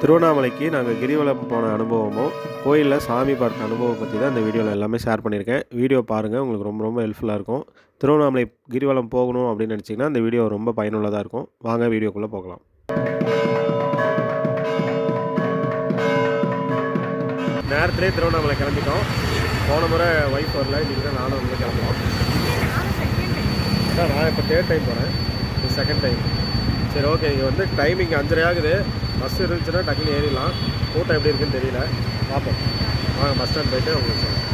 திருவண்ணாமலைக்கு நாங்கள் கிரிவலம் போன அனுபவமும் கோயிலில் சாமி பார்த்த அனுபவம் பற்றி தான் இந்த வீடியோவில் எல்லாமே ஷேர் பண்ணியிருக்கேன். வீடியோ பாருங்கள் உங்களுக்கு ரொம்ப ரொம்ப ஹெல்ப்ஃபுல்லாக இருக்கும். திருவண்ணாமலை கிரிவலம் போகணும் அப்படின்னு நினச்சிங்கன்னா இந்த வீடியோ ரொம்ப பயனுள்ளதாக இருக்கும். வாங்க வீடியோக்குள்ளே போகலாம். நேரத்திலே திருவண்ணாமலை கிளம்பிட்டோம். போன முறை ஒய்ஃப் வரல இன்றைக்கி தான் நானும் வந்து கிளம்புறோம். சார் நான் இப்போ தேர்ட் டைம் போகிறேன் செகண்ட் டைம் சரி ஓகே இங்கே வந்து டைமிங் அஞ்சரை ஆகுது பஸ் இருந்துச்சுன்னா டக்குனு ஏறிடலாம். கூட்டம் எப்படி இருக்குன்னு தெரியல. பார்ப்போம் வாங்க பஸ் ஸ்டாண்ட் போயிட்டு உங்களுக்கு சொல்லுங்கள்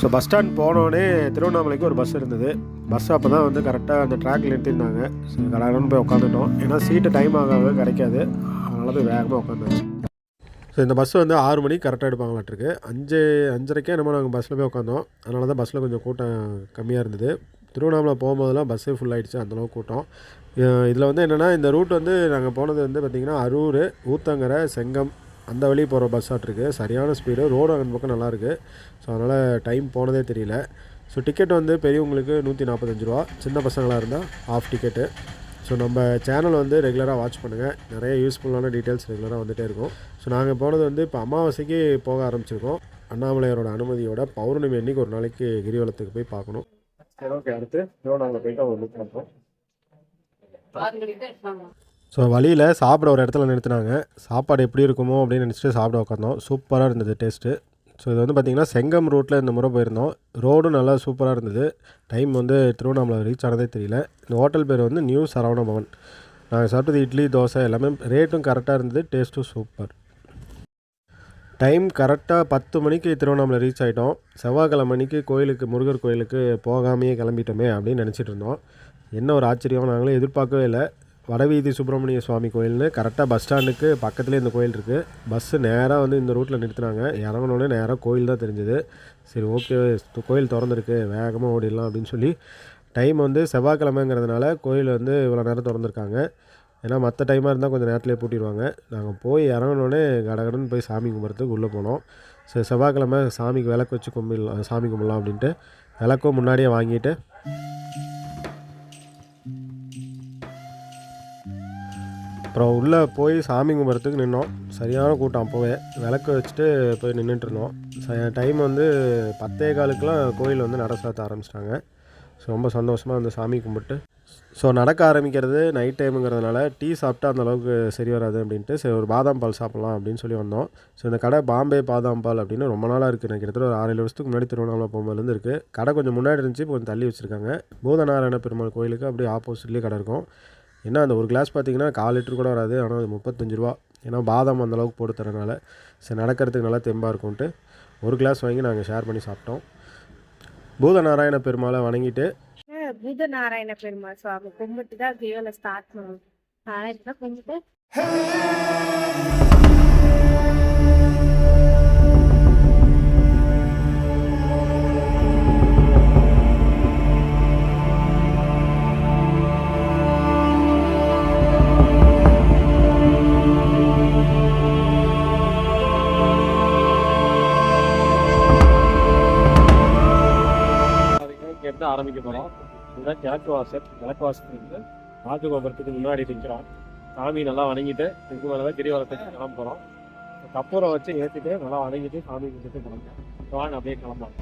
ஸோ பஸ் ஸ்டாண்ட் போனோடனே திருவண்ணாமலைக்கு ஒரு பஸ் இருந்தது. பஸ் அப்போ தான் வந்து கரெக்டாக அந்த ட்ராக்கில் நிறுத்திருந்தாங்க ஸோ கடகடன்னு போய் உட்காந்துட்டோம். ஏன்னா சீட்டு டைம் ஆக கிடைக்காது. அதனால போய் வேகமாக உட்காந்துருச்சு ஸோ இந்த பஸ் வந்து ஆறு மணிக்கு கரெக்டாக எடுப்பாங்களாட்டிருக்கு அஞ்சு அஞ்சரைக்கே நம்ம நாங்கள் பஸ்ஸில் போய் உட்காந்தோம். அதனால தான் பஸ்ஸில் கொஞ்சம் கூட்டம் கம்மியாக இருந்தது. திருவண்ணாமலை போகும்போதெல்லாம் பஸ்ஸே ஃபுல் ஆகிடுச்சு அந்தளவுக்கு கூட்டம். இதில் வந்து என்னென்னா இந்த ரூட் வந்து நாங்கள் போனது வந்து பார்த்திங்கன்னா அரூர் ஊத்தங்கரை செங்கம் அந்த வழி போகிற பஸ் ஆட்ருக்கு சரியான ஸ்பீடு ரோடு அந்த பக்கம் நல்லாயிருக்கு ஸோ அதனால் டைம் போனதே தெரியல. ஸோ டிக்கெட் வந்து பெரியவங்களுக்கு நூற்றி நாற்பத்தஞ்சு ரூபா. சின்ன பசங்களாக இருந்தால் ஆஃப் டிக்கெட்டு ஸோ நம்ம சேனல் வந்து ரெகுலராக வாட்ச் பண்ணுங்கள் நிறைய யூஸ்ஃபுல்லான டீட்டெயில்ஸ் ரெகுலராக வந்துகிட்டே இருக்கும். ஸோ நாங்கள் போனது வந்து இப்போ அமாவாசைக்கு போக ஆரம்பிச்சிருக்கோம். அண்ணாமலையாரோட அனுமதியோட பௌர்ணமி அன்னைக்கு ஒரு நாளைக்கு கிரிவலத்துக்கு போய் பார்க்கணும். சரி ஓகே அடுத்து திருவண்ணாமலை போயிட்டு அவங்க புக் பண்ணுறோம் ஸோ வழியில் சாப்பிட ஒரு இடத்துல நிறுத்தினாங்க. சாப்பாடு எப்படி இருக்குமோ அப்படின்னு நினச்சிட்டு சாப்பிட உட்காந்தோம் சூப்பராக இருந்தது டேஸ்ட்டு. ஸோ இது வந்து பார்த்திங்கன்னா செங்கம் ரூட்டில் இந்த முறை போயிருந்தோம். ரோடும் நல்லா சூப்பராக இருந்தது. டைம் வந்து திருவண்ணாமலை ரீச் ஆனதே தெரியல. இந்த ஹோட்டல் பேர் வந்து நியூ சரவண பவன். நாங்கள் சாப்பிட்டது இட்லி தோசை எல்லாமே ரேட்டும் கரெக்டாக இருந்தது. டேஸ்ட்டும் சூப்பர். டைம் கரெக்டாக பத்து மணிக்கு திருவண்ணாமலை ரீச் ஆகிட்டோம் செவ்வாய்க்கிழமை மணிக்கு கோயிலுக்கு முருகர் கோயிலுக்கு போகாமையே கிளம்பிட்டோமே அப்படின்னு நினச்சிட்டு இருந்தோம். என்ன ஒரு ஆச்சரியம் நாங்களும் எதிர்பார்க்கவே இல்லை. வடவீதி சுப்பிரமணிய சுவாமி கோயில்னு கரெக்டாக பஸ் ஸ்டாண்டுக்கு பக்கத்துலேயே இந்த கோயில் இருக்குது பஸ்ஸு நேராக வந்து இந்த ரூட்டில் நிறுத்தினாங்க. இறங்கினோடனே நேராக கோயில் தான் தெரிஞ்சுது. சரி ஓகே கோயில் திறந்துருக்கு வேகமாக ஓடிடலாம் அப்படின்னு சொல்லி டைம் வந்து செவ்வாய்க்கிழமைங்கிறதுனால கோயில் வந்து இவ்வளோ நேரம் திறந்துருக்காங்க. ஏன்னா மற்ற டைமாக இருந்தால் கொஞ்சம் நேரத்துலேயே பூட்டிடுவாங்க. நாங்கள் போய் இறங்கினோடனே கடகடன்னு போய் சாமி கும்பிட்றதுக்கு உள்ளே போனோம். சரி செவ்வாய்க்கிழமை சாமிக்கு விளக்கு வச்சு கும்பிடலாம் சாமி கும்பிடலாம் அப்படின்ட்டு விளக்கும் முன்னாடியே வாங்கிட்டு அப்புறம் உள்ளே போய் சாமி கும்பிட்றதுக்கு நின்னோம். சரியான கூட்டம் அப்போவே. விளக்கு வச்சுட்டு போய் நின்றுட்டுருந்தோம் ச டைம் வந்து பத்தே காலுக்கெலாம் கோயில் வந்து நட சாத்த ஆரம்பிச்சிட்டாங்க. ஸோ ரொம்ப சந்தோஷமாக வந்து சாமி கும்பிட்டு. ஸோ நடக்க ஆரம்பிக்கிறது நைட் டைமுங்கிறதுனால டீ சாப்பிட்டா அந்த அளவுக்கு சரி வராது அப்படின்ட்டு சரி ஒரு பாதாம் பால் சாப்பிட்லாம் அப்படின்னு சொல்லி வந்தோம். ஸோ இந்த கடை பாம்பே பாதாம் பால் அப்படின்னு ரொம்ப நாளாக இருக்குது எனக்கு கிட்டத்தட்ட ஒரு ஆறு ஏழு வருஷத்துக்கு முன்னாடி திருவண்ணாமலை போகும்போதுலேருந்து இருக்குது கடை கொஞ்சம் முன்னாடி இருந்துச்சு கொஞ்சம் தள்ளி வச்சுருக்காங்க. பூதநாராயண பெருமாள் கோயிலுக்கு அப்படியே ஆப்போசிட்லேயே கடை இருக்கும். என்ன அந்த ஒரு கிளாஸ் பார்த்தீங்கன்னா கால் லிட்டர் கூட வராது ஆனால் அது முப்பத்தஞ்சு ரூபா. ஏன்னா பாதாம் அந்த அளவுக்கு போட்டு தரனால. சரி நடக்கிறதுக்கு நல்லா தெம்பாக இருக்கும்ன்ட்டு ஒரு கிளாஸ் வாங்கி நாங்கள் ஷேர் பண்ணி சாப்பிட்டோம். பூதநாராயண பெருமாளை வணங்கிட்டு பூத நாராயண பெருமாள் சுவாமி கும்பிட்டு தான் ஸ்டார்ட் பண்ணுவோம் ஆயிரத்தி கும்பிட்டு? ஆரம்பிக்க போகிறோம் இதுதான் கிழக்கு வாசல் கிழக்கு வாசலுக்கு ராஜகோபுரத்துக்கு முன்னாடி நிற்கிறோம் சாமி நல்லா வணங்கிட்டு இதுக்கு மேலே தான் கிரிவலத்துக்கு கிளம்ப போகிறோம் கப்பூரை வச்சு ஏற்றிட்டு நல்லா வணங்கிட்டு சாமி கும்பிட்டு கிளம்புறோம் வாங்க அப்படியே கிளம்பலாம்.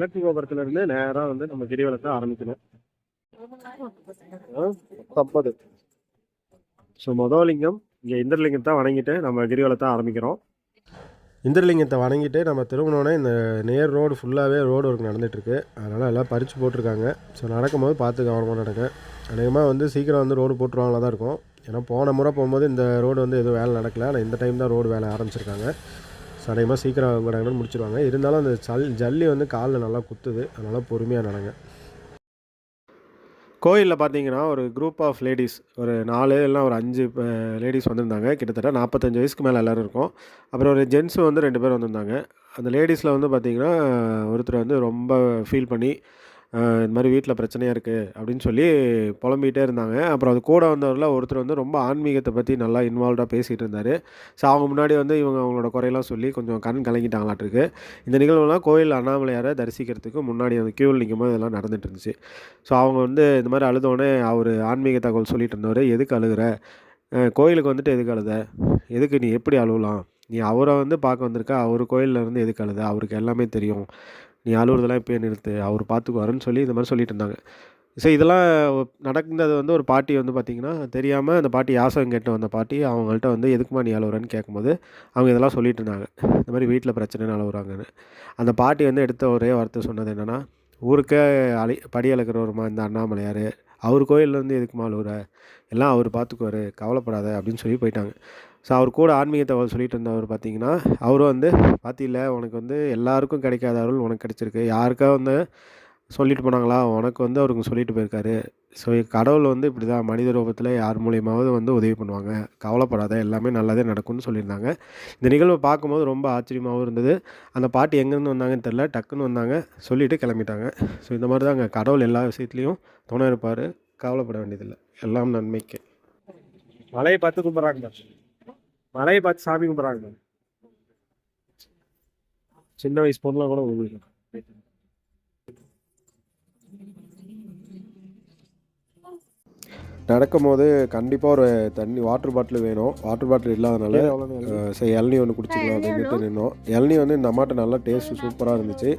கிழக்கு கோபுரத்துல இருந்து நேரா வந்து நம்ம கிரிவலத்தை ஆரம்பிக்கணும். தப்பது. ஸோ மொதல் இங்கே இந்திரலிங்கத்தை வணங்கிட்டு நம்ம கிரிவலத்தை ஆரம்பிக்கிறோம். இந்திரலிங்கத்தை வணங்கிட்டு நம்ம திரும்பினோடனே இந்த நேர் ரோடு ஃபுல்லாகவே ரோடு ஒர்க் நடந்துகிட்ருக்கு அதனால் எல்லாம் பறித்து போட்டிருக்காங்க. ஸோ நடக்கும்போது பார்த்து கவனமாக நடங்க. அநேகமாக வந்து சீக்கிரம் வந்து ரோடு போட்டுருவாங்களா தான் இருக்கும். ஏன்னா போன முறை போகும்போது இந்த ரோடு வந்து எதுவும் வேலை நடக்கல. ஆனால் இந்த டைம் தான் ரோடு வேலை ஆரம்பிச்சிருக்காங்க. ஸோ சீக்கிரம் கடகடன்னு முடிச்சிருவாங்க. இருந்தாலும் அந்த ஜல் ஜல்லி வந்து காலில் நல்லா குத்துது. அதனால் பொறுமையாக நடங்க. கோயிலில் பார்த்தீங்கன்னா ஒரு குரூப் ஆஃப் லேடிஸ் ஒரு நாலு இல்லைனா ஒரு அஞ்சு லேடிஸ் வந்திருந்தாங்க. கிட்டத்தட்ட நாற்பத்தஞ்சு வயசுக்கு மேலே எல்லோரும் இருக்கும். அப்புறம் ஒரு ஜென்ஸும் வந்து ரெண்டு பேர் வந்திருந்தாங்க. அந்த லேடிஸில் வந்து பார்த்திங்கன்னா ஒருத்தர் வந்து ரொம்ப ஃபீல் பண்ணி இந்த மாதிரி வீட்டில் பிரச்சனையாக இருக்குது அப்படின்னு சொல்லி புலம்பிகிட்டே இருந்தாங்க. அப்புறம் அது கூட வந்தவரில் ஒருத்தர் வந்து ரொம்ப ஆன்மீகத்தை பற்றி நல்லா இன்வால்வ்டாக பேசிகிட்டு இருந்தார். ஸோ அவங்க முன்னாடி வந்து இவங்க அவங்களோட குறையெல்லாம் சொல்லி கொஞ்சம் கண் கலங்கிட்டாங்களாட்டிருக்கு இந்த நிகழ்வுலாம் கோயில் அண்ணாமலையாரை தரிசிக்கிறதுக்கு முன்னாடி அந்த கியூவில் நிற்கும் போது இதெல்லாம் நடந்துட்டு இருந்துச்சு. ஸோ அவங்க வந்து இந்த மாதிரி அழுதோடனே அவர் ஆன்மீக தகவல் சொல்லிட்டு இருந்தவர் எதுக்கு அழுகிற? கோயிலுக்கு வந்துட்டு எதுக்கு அழுத? எதுக்கு நீ எப்படி அழுவலாம்? நீ அவரை வந்து பார்க்க வந்திருக்க அவர் கோயிலில் இருந்து எதுக்கு அழுத? அவருக்கு எல்லாமே தெரியும். நீ அழுவுறதெல்லாம் இப்போயே நிறுத்து அவர் பார்த்துக்குவாருன்னு சொல்லி இந்த மாதிரி சொல்லிட்டு இருந்தாங்க. ஸோ இதெல்லாம் நடந்தது வந்து ஒரு பாட்டி வந்து பார்த்திங்கன்னா தெரியாமல் அந்த பாட்டி யாசகம் கேட்டு வந்த பாட்டி அவங்கள்ட்ட வந்து எதுக்குமா நீ அழுவுறன்னு கேட்கும்போது அவங்க இதெல்லாம் சொல்லிட்டு இருந்தாங்க. இந்த மாதிரி வீட்டில் பிரச்சனைன்னு அழுகுறாங்கன்னு அந்த பாட்டி வந்து எடுத்த ஒரே வார்த்தை சொன்னது என்னென்னா ஊருக்கே அழி படி அழுக்கிறவருமா இந்த அண்ணாமலையார்? அவர் கோயில்லேருந்து எதுக்குமா அழுகுற எல்லாம் அவர் பார்த்துக்குவாரு கவலைப்படாத அப்படின்னு சொல்லி போயிட்டாங்க. ஸோ அவர் கூட ஆன்மீக தகவல் சொல்லிட்டு இருந்தவர் பார்த்தீங்கன்னா அவரும் வந்து பார்த்தில உனக்கு வந்து எல்லாருக்கும் கிடைக்காத அருள் உனக்கு கிடச்சிருக்கு. யாருக்கா வந்து சொல்லிட்டு போனாங்களா? உனக்கு வந்து அவருக்கு சொல்லிட்டு போயிருக்காரு. ஸோ கடவுள் வந்து இப்படி தான் மனித ரூபத்தில் யார் மூலியமாவது வந்து உதவி பண்ணுவாங்க. கவலைப்படாத எல்லாமே நல்லதே நடக்கும்னு சொல்லியிருந்தாங்க. இந்த நிகழ்வை பார்க்கும்போது ரொம்ப ஆச்சரியமாகவும் இருந்தது. அந்த பாட்டி எங்கேருந்து வந்தாங்கன்னு தெரில டக்குன்னு வந்தாங்க. சொல்லிவிட்டு கிளம்பிட்டாங்க. ஸோ இந்த மாதிரி தாங்க கடவுள் எல்லா விஷயத்துலையும் துணை இருப்பார். கவலைப்பட வேண்டியதில்லை. எல்லாம் நன்மைக்கு. மலையை பார்த்து கும்பிட்றாங்க. மலையை பார்த்து சாமி கும்பிட்றாங்க. சின்ன வயசு பொண்ணுலாம் கூட உங்களுக்கு நடக்கும் போது கண்டிப்பாக ஒரு தண்ணி வாட்டர் பாட்டில் வேணும். வாட்டர் பாட்டில் இல்லாதனால சரி இளநீ ஒன்று குடிச்சிக்கலாம் அப்படின்ட்டு நின்னோம். இளநீ வந்து இந்த அம்மாட்ட நல்லா டேஸ்ட் சூப்பராக இருந்துச்சு.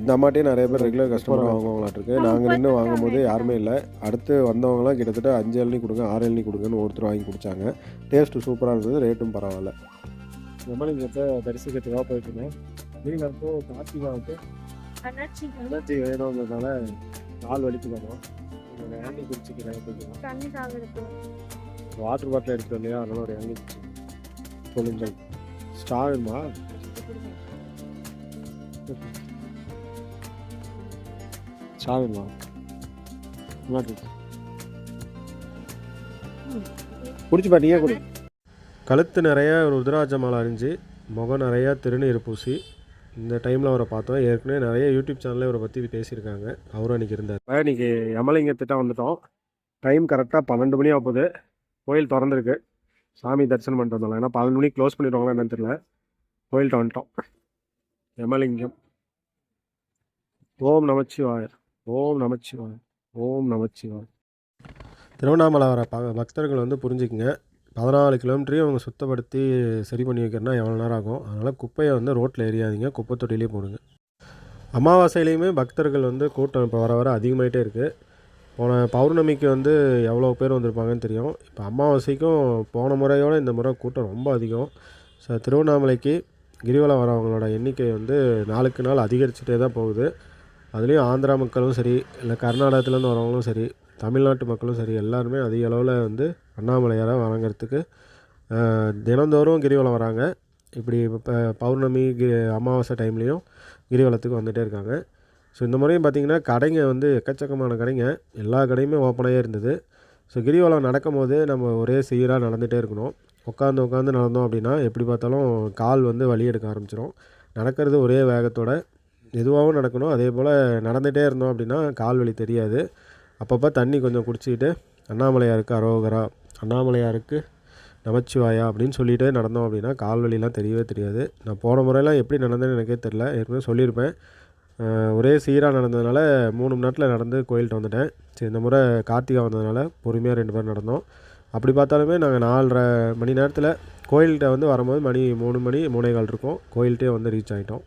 இந்த அம்மாட்டே நிறைய பேர் ரெகுலர் கஸ்டமர் வாங்குவாங்களாட்டிருக்கு. நாங்கள் நின்று வாங்கும்போது யாருமே இல்லை. அடுத்து வந்தவங்கலாம் கிட்டத்தட்ட அஞ்சு இளநீ கொடுங்க ஆறு இளநீ கொடுங்கன்னு ஒருத்தர் வாங்கி குடித்தாங்க டேஸ்ட்டு சூப்பராக இருந்தது ரேட்டும் பரவாயில்ல. எம்எல்ஏ தரிசிக்கிறதுக்காக போயிட்டு இருந்தேன் நீங்கள் அப்போ கார்த்திகாவுக்கு அண்ணாச்சி எனர்ஜி வேணுங்கிறதுனால கால் வலிக்கு வரோம் இளநீ குடிச்சிக்கிறேன் கொஞ்சம் தண்ணி சாகுறது வாட்டர் பாட்டில் எடுத்துட்டு இல்லையா அதனால ஒரு குடிச்சு. சொல்லுங்கள். ஸ்டார்மா ஸ்டார்மா குடிச்சு பாத்தீங்க குடி. கழுத்து நிறைய ஒரு உதராஜ மாலை அணிஞ்சு முகம் நிறையா திருநீர் பூசி இந்த டைமில் அவரை பார்த்தோம். ஏற்கனவே நிறைய யூடியூப் சேனலில் இவரை பற்றி பேசியிருக்காங்க. அவரும் அன்றைக்கி இருந்தார். இன்னைக்கு யமலிங்கத்திட்ட வந்துட்டோம். டைம் கரெக்டாக பன்னெண்டு மணி ஆகுது. கோயில் திறந்துருக்கு. சாமி தரிசனம் பண்ணிட்டு வந்தோம் ஏன்னா பன்னெண்டு மணிக்கு க்ளோஸ் பண்ணிடுவாங்களா என்னன்னு தெரியல. கோயில்கிட்ட வந்துட்டோம். யமலிங்கம் ஓம் நமச்சிவாய. ஓம் நமச்சிவாய. ஓம் நமச்சிவாய. திருவண்ணாமலை வர ப பக்தர்கள் வந்து புரிஞ்சுக்குங்க. பதினாலு கிலோமீட்டரையும் அவங்க சுத்தப்படுத்தி சரி பண்ணி வைக்கிறனா எவ்வளோ நேரம் ஆகும்? அதனால் குப்பையை வந்து ரோட்டில் எரியாதீங்க. குப்பை தொட்டிலே போடுங்க. அமாவாசையிலையுமே பக்தர்கள் வந்து கூட்டம் இப்போ வர வர அதிகமாகிட்டே இருக்குது போன பௌர்ணமிக்கு வந்து எவ்வளோ பேர் வந்திருப்பாங்கன்னு தெரியும். இப்போ அமாவாசைக்கும் போன முறையோட இந்த முறை கூட்டம் ரொம்ப அதிகம். ஸோ திருவண்ணாமலைக்கு கிரிவலம் வரவங்களோட எண்ணிக்கை வந்து நாளுக்கு நாள் அதிகரிச்சுட்டே தான் போகுது. அதுலேயும் ஆந்திரா மக்களும் சரி இல்லை கர்நாடகத்துலேருந்து வரவங்களும் சரி தமிழ்நாட்டு மக்களும் சரி எல்லாருமே அதிக அளவில் வந்து அண்ணாமலையாரை வணங்குறதுக்கு தினந்தோறும் கிரிவலம் வராங்க. இப்படி இப்போ பௌர்ணமி கி அமாவாசை டைம்லேயும் கிரிவலத்துக்கு வந்துகிட்டே இருக்காங்க. ஸோ இந்த முறையும் பார்த்திங்கன்னா கடைங்க வந்து எக்கச்சக்கமான கடைங்க. எல்லா கடையுமே ஓப்பனாகவே இருந்தது. ஸோ கிரிவலம் நடக்கும் போது நம்ம ஒரே சீராக நடந்துகிட்டே இருக்கணும். உட்காந்து உட்காந்து நடந்தோம் அப்படின்னா எப்படி பார்த்தாலும் கால் வந்து வலி எடுக்க ஆரம்பிச்சிடும் நடக்கிறது ஒரே வேகத்தோட மெதுவாகவும் நடக்கணும். அதே போல் நடந்துகிட்டே இருந்தோம் அப்படின்னா கால் வலி தெரியாது. அப்பப்போ தண்ணி கொஞ்சம் குடிச்சிக்கிட்டு அண்ணாமலையாருக்கு அரோகரா அண்ணாமலையாருக்கு நமச்சிவாயா அப்படின்னு சொல்லிகிட்டே நடந்தோம் அப்படின்னா கால் வலிலாம் தெரியவே தெரியாது. நான் போன முறையெல்லாம் எப்படி நடந்தேன்னு எனக்கே தெரில ஏற்கனவே சொல்லியிருப்பேன். ஒரே சீராக நடந்ததுனால மூணு மணி நேரத்தில் நடந்து கோயில்கிட்ட வந்துட்டேன். சரி இந்த முறை கார்த்திகா வந்ததுனால பொறுமையாக ரெண்டு பேரும் நடந்தோம். அப்படி பார்த்தாலுமே நாங்கள் நாலரை மணி நேரத்தில் கோயில்கிட்ட வந்து வரும்போது மணி மூணு மணி மூணே கால் இருக்கும். கோயில்கிட்டே வந்து ரீச் ஆகிட்டோம்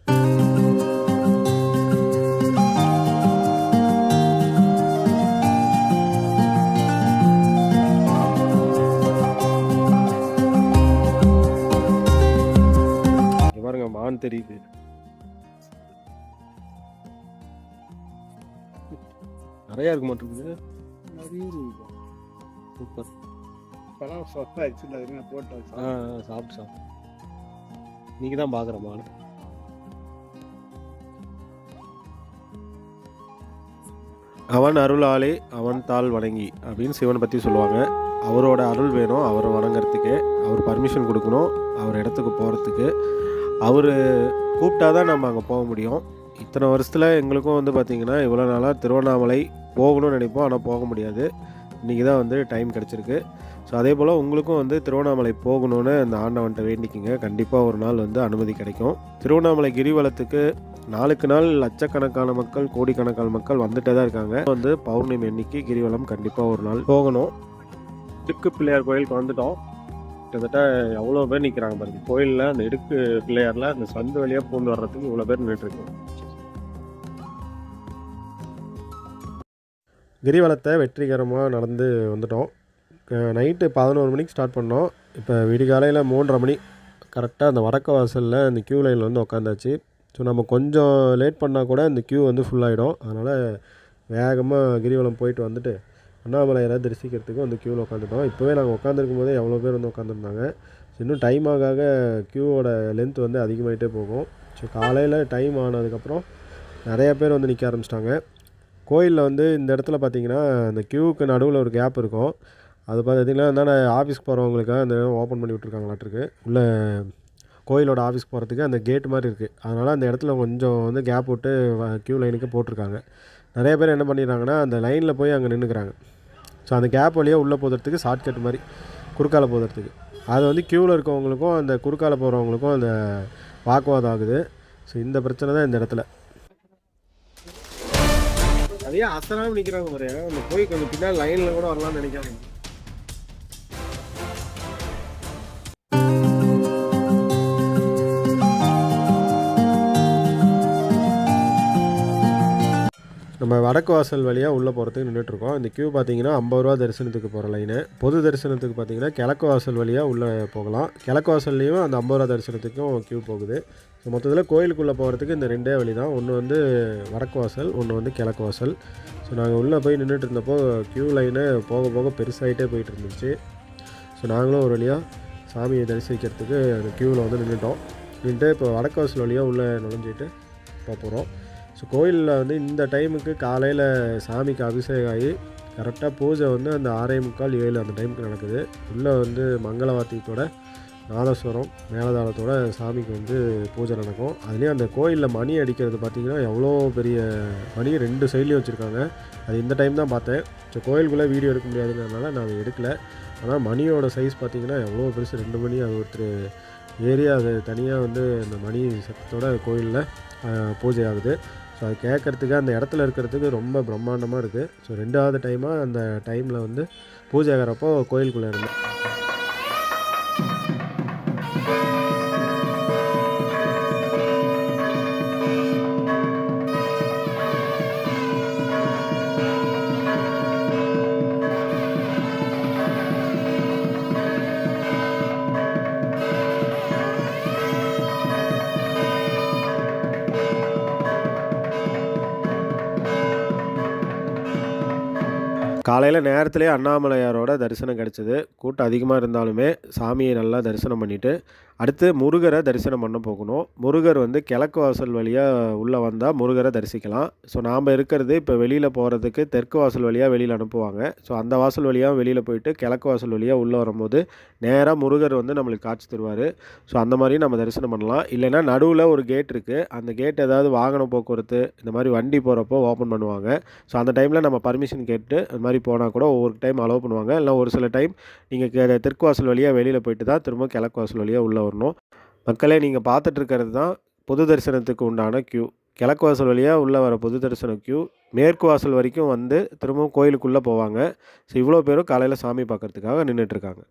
தெரியுது நிறைய இருக்க மாட்டேங்குது சூப்பர். இப்போலாம் அதுக்கு போட்டு வச்சு ஆ, சாப்பிட்டு சாப்பிட்டு. நீங்கள் தான் பார்க்குற மாடு. அவன் அருளாலே அவன் தாள் வணங்கி அப்படின்னு சிவனை பற்றி சொல்லுவாங்க. அவரோட அருள் வேணும் அவரை வணங்குறதுக்கு. அவர் பர்மிஷன் கொடுக்கணும் அவர் இடத்துக்கு போகிறதுக்கு அவர் கூப்பிட்டா தான் நம்ம அங்கே போக முடியும். இத்தனை வருஷத்தில் எங்களுக்கும் வந்து பார்த்திங்கன்னா இவ்வளோ நாளாக திருவண்ணாமலை போகணும்னு நினைப்போம். ஆனால் போக முடியாது. இன்றைக்கி தான் வந்து டைம் கிடச்சிருக்கு. ஸோ அதே போல் உங்களுக்கும் வந்து திருவண்ணாமலை போகணும்னு அந்த ஆண்டவன்ட்ட வேண்டிக்கிங்க. கண்டிப்பாக ஒரு நாள் வந்து அனுமதி கிடைக்கும். திருவண்ணாமலை கிரிவலத்துக்கு நாளுக்கு நாள் லட்சக்கணக்கான மக்கள் கோடிக்கணக்கான மக்கள் வந்துட்டே தான் இருக்காங்க. வந்து பௌர்ணமி அன்னைக்கு கிரிவலம் கண்டிப்பாக ஒரு நாள் போகணும். திக்கு பிள்ளையார் கோயிலுக்கு வந்துட்டோம் கிட்டத்தட்ட எவ்வளோ பேர் நிற்கிறாங்க பாருங்க. கோயிலில் அந்த இடுக்கு பிள்ளையாரில் அந்த சந்து வழியாக பூந்து வர்றதுக்கு இவ்வளோ பேர் நின்றுட்டுருக்கோம் கிரிவலத்தை வெற்றிகரமாக நடந்து வந்துட்டோம். நைட்டு பதினோரு மணிக்கு ஸ்டார்ட் பண்ணோம். இப்போ விடிகாலையில் மூன்றரை மணி. கரெக்டாக அந்த வடக்கு வாசலில் அந்த க்யூ லைனில் வந்து உட்காந்தாச்சு ஸோ நம்ம கொஞ்சம் லேட் பண்ணால் கூட இந்த க்யூ வந்து ஃபுல்லாகிடும் அதனால் வேகமாக கிரிவலம் போயிட்டு வந்துட்டு அண்ணாமலையரை தரிசிக்கிறதுக்கு வந்து க்யூவில் உட்காந்துட்டோம். இப்போவே நாங்கள் உட்காந்துருக்கும் போதே எவ்வளோ பேர் வந்து உட்காந்துருந்தாங்க. இன்னும் டைம் ஆக ஆக க்யூவோட லென்த் வந்து அதிகமாகிட்டே போகும். ஸோ காலையில் டைம் ஆனதுக்கப்புறம் நிறைய பேர் வந்து நிற்க ஆரம்பிச்சிட்டாங்க. கோயிலில் வந்து இந்த இடத்துல பார்த்தீங்கன்னா அந்த க்யூவுக்கு நடுவில் ஒரு கேப் இருக்கும். அது பார்த்தீங்கன்னா என்னென்ன ஆஃபீஸ்க்கு போகிறவங்களுக்காக அந்த இடம் ஓப்பன் பண்ணி விட்ருக்காங்களாட்டிருக்கு உள்ளே கோயிலோட ஆஃபீஸ் போகிறதுக்கு அந்த கேட் மாதிரி இருக்குது அதனால் அந்த இடத்துல கொஞ்சம் வந்து கேப் விட்டு க்யூ லைனுக்கு போட்டிருக்காங்க. நிறைய பேர் என்ன பண்ணிடுறாங்கன்னா அந்த லைனில் போய் அங்கே நின்றுக்கிறாங்க ஸோ அந்த கேப் வழியாக உள்ளே போகிறதுக்கு ஷார்ட்கட் மாதிரி குறுக்கால போகிறதுக்கு. அது வந்து க்யூவில் இருக்கவங்களுக்கும் அந்த குறுக்கால போகிறவங்களுக்கும் அந்த வாக்குவாதம் ஆகுது. ஸோ இந்த பிரச்சனை தான் இந்த இடத்துல. நிறைய அசனாக நிற்கிறாங்க ஒரு அந்த போய் கொஞ்சம் பின்னால் லைனில் கூட வரலாம்னு நினைக்காங்க நம்ம வடக்கு வாசல் வழியாக உள்ளே போகிறதுக்கு நின்றுட்டுருக்கோம் இந்த க்யூ பார்த்தீங்கன்னா ஐம்பது ரூபா தரிசனத்துக்கு போகிற லைனு பொது தரிசனத்துக்கு பார்த்தீங்கன்னா கிழக்கு வாசல் வழியாக உள்ளே போகலாம். கிழக்கு வாசல்லையும் அந்த ஐம்பது ரூபா தரிசனத்துக்கும் க்யூ போகுது. ஸோ மொத்தத்தில் கோயிலுக்குள்ளே போகிறதுக்கு இந்த ரெண்டே வழி தான். ஒன்று வந்து வடக்கு வாசல் ஒன்று வந்து கிழக்கு வாசல். ஸோ நாங்கள் உள்ளே போய் நின்றுட்டு இருந்தப்போ க்யூ லைனு போக போக பெருசாகிட்டே போயிட்டு இருந்துச்சு. ஸோ நாங்களும் ஒரு வழியாக சாமியை தரிசிக்கிறதுக்கு அந்த க்யூவில் வந்து நின்றுட்டோம் நின்றுட்டு இப்போ வடக்கு வாசல் வழியாக உள்ளே நுழைஞ்சிட்டு போக போகிறோம் ஸோ கோயிலில் வந்து இந்த டைமுக்கு காலையில் சாமிக்கு அபிஷேகம் ஆகி கரெக்டாக பூஜை வந்து அந்த ஆறே முக்கால் ஏழு அந்த டைமுக்கு நடக்குது. உள்ளே வந்து மங்களவாத்தியத்தோட நாதஸ்வரம் மேலதாளத்தோட சாமிக்கு வந்து பூஜை நடக்கும். அதுலேயும் அந்த கோயிலில் மணி அடிக்கிறது பார்த்திங்கன்னா எவ்வளோ பெரிய மணி? ரெண்டு சைட்லேயும் வச்சுருக்காங்க. அது இந்த டைம் தான் பார்த்தேன். ஸோ கோயிலுக்குள்ளே வீடியோ எடுக்க முடியாதுங்கிறதுனால நான் அதை எடுக்கல. ஆனால் மணியோட சைஸ் பார்த்திங்கன்னா எவ்வளோ பெருசு? ரெண்டு மணி அது ஒருத்தர் ஏரியா அது தனியாக வந்து அந்த மணி சத்தத்தோட கோயிலில் பூஜை ஆகுது. ஸோ அது கேட்குறதுக்கு அந்த இடத்துல இருக்கிறதுக்கு ரொம்ப பிரம்மாண்டமாக இருக்குது ஸோ ரெண்டாவது டைமாக அந்த டைமில் வந்து பூஜை ஆகிறப்போ கோயிலுக்குள்ளே இருந்தேன் காலையில் நேரத்துலேயே அண்ணாமலையாரோட தரிசனம் கிடச்சிது. கூட்டம் அதிகமாக இருந்தாலுமே சாமியை நல்லா தரிசனம் பண்ணிவிட்டு அடுத்து முருகரை தரிசனம் பண்ண போகணும். முருகர் வந்து கிழக்கு வாசல் வழியாக உள்ளே வந்தால் முருகரை தரிசிக்கலாம். ஸோ நாம் இருக்கிறது இப்போ வெளியில் போகிறதுக்கு தெற்கு வாசல் வழியாக வெளியில் அனுப்புவாங்க. ஸோ அந்த வாசல் வழியாக வெளியில் போயிட்டு கிழக்கு வாசல் வழியாக உள்ளே வரும்போது நேராக முருகர் வந்து நம்மளுக்கு காட்சி தருவார். ஸோ அந்த மாதிரி நம்ம தரிசனம் பண்ணலாம். இல்லைன்னா நடுவில் ஒரு கேட் இருக்குது அந்த கேட் ஏதாவது வாகன போக்குவரத்து இந்த மாதிரி வண்டி போகிறப்போ ஓப்பன் பண்ணுவாங்க. ஸோ அந்த டைமில் நம்ம பர்மிஷன் கேட்டு இந்த மாதிரி போனால் கூட ஒவ்வொரு டைம் அலோவ் பண்ணுவாங்க. இல்லை ஒரு சில டைம் நீங்கள் தெற்கு வாசல் வழியாக வெளியில் போயிட்டு தான் திரும்ப கிழக்கு வாசல் வழியாக உள்ளே வரணும் மக்களே நீங்கள் பார்த்துட்டு இருக்கிறது தான் பொது தரிசனத்துக்கு உண்டான க்யூ கிழக்கு வாசல் வழியாக உள்ளே வர பொது தரிசன க்யூ மேற்கு வாசல் வரைக்கும் வந்து திரும்பவும் கோயிலுக்குள்ளே போவாங்க. ஸோ இவ்வளோ பேரும் காலையில் சாமி பார்க்கறதுக்காக நின்றுட்டுருக்காங்க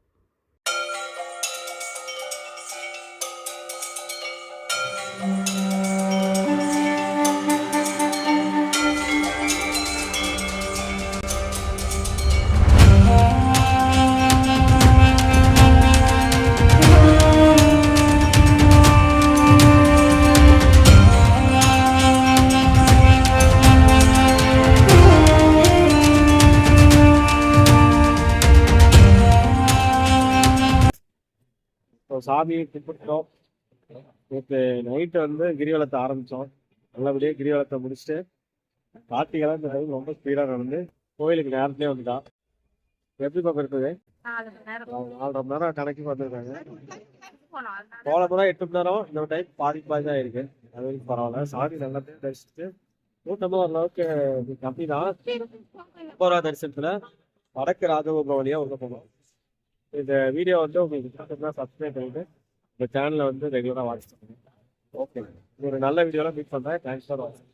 சாமி கும்பிட்டோம். நேற்று நைட்டு வந்து கிரிவலத்தை ஆரம்பித்தோம் நல்லபடியாக கிரிவலத்தை முடிச்சுட்டு கார்த்திகெல்லாம் இந்த டைம் ரொம்ப ஸ்பீடாக நடந்து கோயிலுக்கு நேரத்துலேயே வந்துட்டான். எப்படி பக்கம் இருக்குது நாலரை மணி நேரம் கணக்கு வந்திருக்காங்க போன முறை எட்டு மணி நேரம் இந்த டைம் பாதி பாதி தான் இருக்கு. அது வரைக்கும் பரவாயில்ல. சாமி நல்லா தரிசிச்சுட்டு கூட்டமும் ஓரளவுக்கு கம்மி தான் தரிசனத்தில் வடக்கு ராஜகோபுரம் வழியாக உள்ள போகணும் இந்த வீடியோ வந்து உங்களுக்கு பிடிச்சிருந்தா சப்ஸ்கிரைப் பண்ணிட்டு இந்த சேனலை வந்து ரெகுலராக வாட்ச் பண்ணுங்க. ஓகே ஒரு நல்ல வீடியோலாம் மீட் பண்ணுறேன் தேங்க்ஸ் ஃபார் வாட்சிங்